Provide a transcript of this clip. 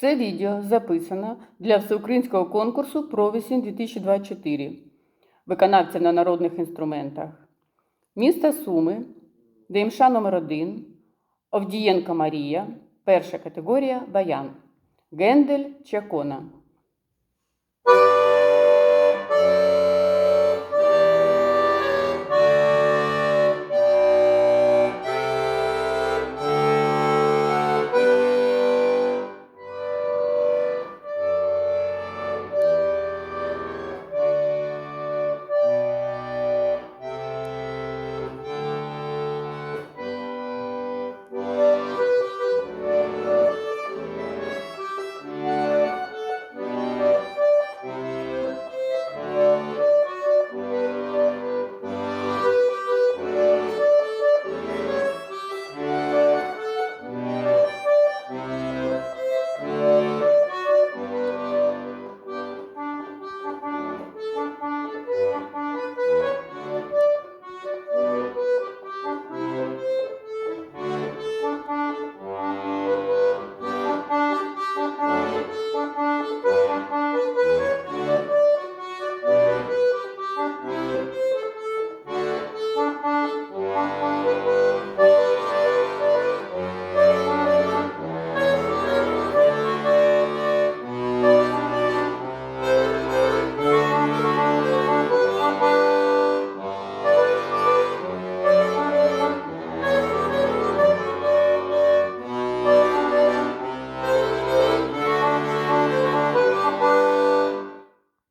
Це відео записано для всеукраїнського конкурсу «Провісінь 2024» виконавця на народних інструментах. Міста Суми, ДМШ номер 1 Овдієнка Марія, перша категорія Баян, Гендель Чакона.